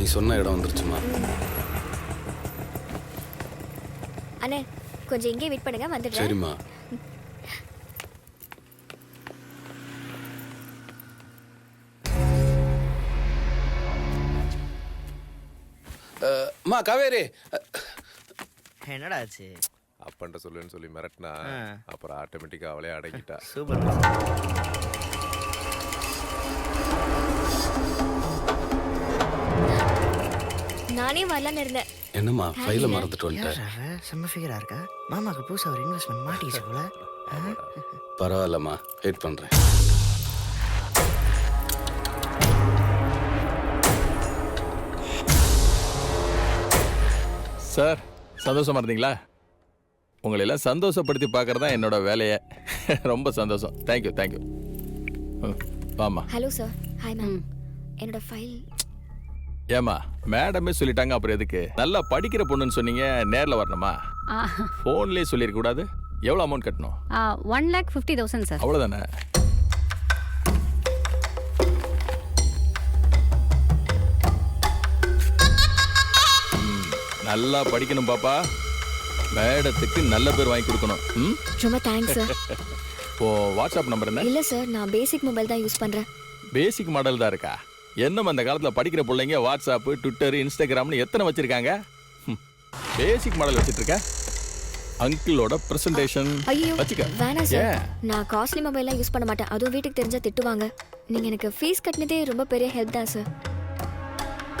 நீ சொன்ன இடம் வந்துருச்சுமா. அண்ணே கொஞ்சம் இங்கே வெயிட் பண்ணுங்க வந்துடுறேன். சரிம்மா. அம்மா காவேரி. என்னடா ஆச்சு? அப்பன்ட்ட சொல்லுன்னு சொல்லி மிரட்டினா. அப்புறம் ஆட்டோமேட்டிக்கா அவளே அடங்கிட்டா சூப்பர். நானே வரலான்னு இருந்தேன். என்னம்மா ஃபைல மறந்துட்டு வந்துட்டேன் செம்ம ஃபிகரா இருக்கா? மாமாக்கு புதுசா ஒரு இன்வெஸ்ட்மெண்ட் மாட்டிச்சு போல? பரவாயில்லம்மா வெயிட் பண்றேன். சார் சந்தோஷமா இருந்தீங்களா? உங்களை எல்லாம் சந்தோஷப்படுத்தி பார்க்கறது தான் என்னோட வேலையே. ரொம்ப சந்தோஷம். தேங்க்யூ தேங்க்யூ வாமா ஹலோ சார் ஹாய் மேம் என்னோட ஃபைல் ஏமா மேடமே சொல்லிட்டாங்க அப்புறம் எதுக்கு? நல்லா படிக்கிற பொண்ணுன்னு சொன்னீங்க நேரில் வரணுமா? ஃபோன்லேயே சொல்லியிருக்க கூடாது. எவ்வளோ அமௌண்ட் கட்டணும்? One lakh fifty thousand sir அவ்வளோதானே ம், நல்லா படிக்கணும் பாப்பா. மேடத்துக்கு நல்ல பேர் வாங்கி கொடுக்கணும். ம்? ரொம்ப தேங்க்ஸ் சார் ஓ வாட்ஸ்அப் நம்பர் என்ன? இல்லை சார் நான் பேசிக் மொபைல் தான் யூஸ் பண்ணுறேன் பேசிக் மாடல் தான் இருக்கா? என்னம் அந்த காலத்தில் படிக்கிற பிள்ளைங்க வாட்ஸ்அப் ட்விட்டர் இன்ஸ்டாகிராம்னு எத்தனை வச்சிருக்காங்க? பேசிக் மாடல் வச்சிட்டு இருக்க அங்கிளோட பிரசன்டேஷன் ஐயோ வச்சுக்க. வேணாம் சார்? நான் காஸ்ட்லி மொபைல்லாம் யூஸ் பண்ண மாட்டேன். அதுவும் வீட்டுக்கு தெரிஞ்சா திட்டுவாங்க. நீங்கள் எனக்கு ஃபீஸ் கட்டினதே ரொம்ப பெரிய ஹெல்ப் தான் சார்.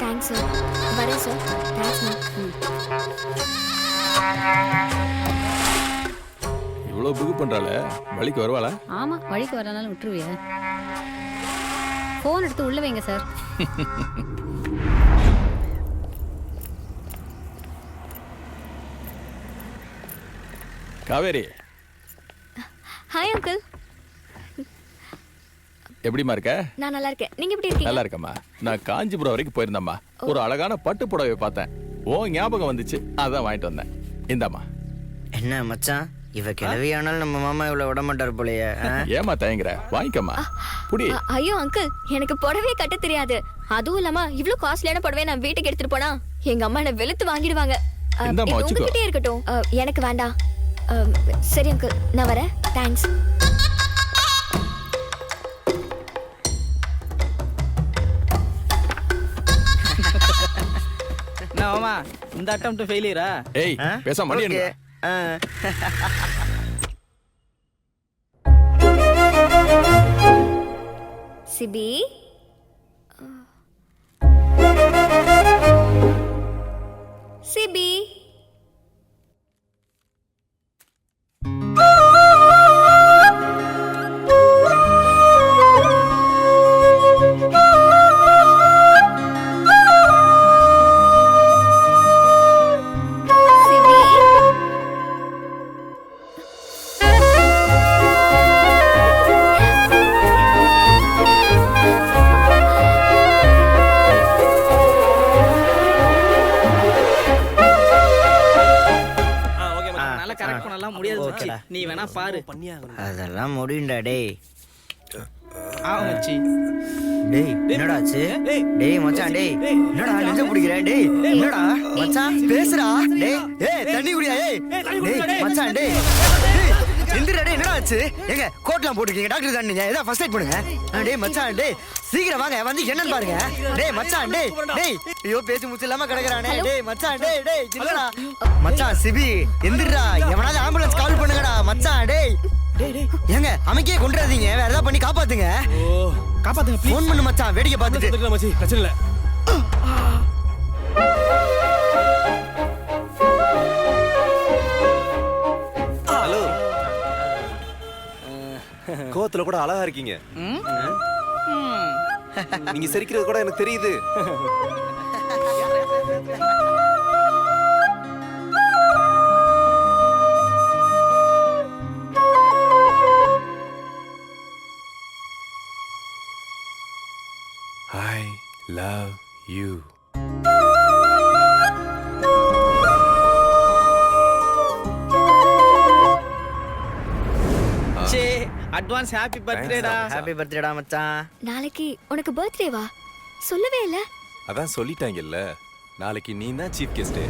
Thanks sir. வரேன் சார். தேங்க்ஸ் மேம் இவ்வளோ புக்கு பண்றாள. வழிக்கு வருவாளா? ஆமா வழிக்கு வரனாலும் விட்டுருவிய. ஃபோன் எடுத்து உள்ள வைங்க சார் காவேரி. ஹாய் அங்கிள் எப்படிம்மா இருக்க? நான் நல்லா இருக்கேன். நீங்கள் எப்படி இருக்கீங்க? நல்லா இருக்கம்மா. நான் காஞ்சிபுரம் வரைக்கும் போயிருந்தேம்மா. ஒரு அழகான பட்டு புடவை பார்த்தேன். ஓ ஞாபகம் வந்துச்சு. அதான் வாங்கிட்டு வந்தேன். இந்தாம்மா. என்ன மச்சான்? இவ கிளவியானாலும் நம்ம மாமா இவ்வளவு விட மாட்டார் போலயே? ஏமா தயங்குற? வாங்கிக்கம்மா. புடி. ஐயோ அங்கிள் எனக்கு புடவையே கட்ட தெரியாது. அதுவும் இல்லாம இவ்ளோ காஸ்ட்லியான புடவை நான் வீட்டுக்கு எடுத்துட்டு போனா எங்க அம்மா என்ன வெளுத்து வாங்கிடுவாங்க. உங்ககிட்டயே இருக்கட்டும். எனக்கு வேண்டாம். சரி அங்கிள் நான் வரேன். தேங்க்ஸ் மாமா இந்த அட்டம் ஃபெயிலியரா ஏய்? பேசாம மணி సిబి? ஓகேடா. நீ வேணா பாரு. அதெல்லாம் முடியும்டா டேய். என்னடா ஆச்சு? டேய். டேய் மச்சான் டேய். என்னடா நெஞ்ச பிடிக்கிற? டேய் என்னடா? மச்சான் பேசுடா. டேய் ஏய் தண்ணி குடியா ஏய். டேய் மச்சான் டேய். டேய் எந்திரா டேய் என்னடா ஆச்சு? எங்க கோட்லாம் போட்டுருக்கீங்க டாக்டர் தான் நீங்க ஏதா ஃபர்ஸ்ட் எய்ட் பண்ணுங்க. டேய் மச்சான் டேய் சீக்கிரம் வாங்க வந்து என்னன்னு பாருங்க. டேய் மச்சான் டேய் டேய் ஐயோ பேசி முச்சு இல்லாம கிடக்குறானே. டேய் மச்சான் டேய் டேய் இல்லடா மச்சான் சிபி எந்திரா எவனாவது ஆம்புலன்ஸ் கால் பண்ணுங்கடா மச்சான் டேய். ஏங்க அமைக்கே கொண்டுறாதீங்க வேற ஏதாவது பண்ணி காப்பாத்துங்க. ஓ. காப்பாத்துங்க ஃபோன் பண்ணு மச்சான் வேடிக்கை பார்த்துட்டு. மச்சி. பிரச்சனை இல்ல. கோவத்துல கூட அழகா இருக்கீங்க. நீங்க சிரிக்கிறது கூட எனக்கு தெரியுது. I love you advance happy பர்த்டேடா happy பர்த்டேடா மச்சான். நாளைக்கு உனக்கு பர்த்டேவா சொல்லவே இல்ல. அதான் சொல்லிட்டாங்கல்ல. நாளைக்கு நீ தான் சீஃப் கெஸ்ட்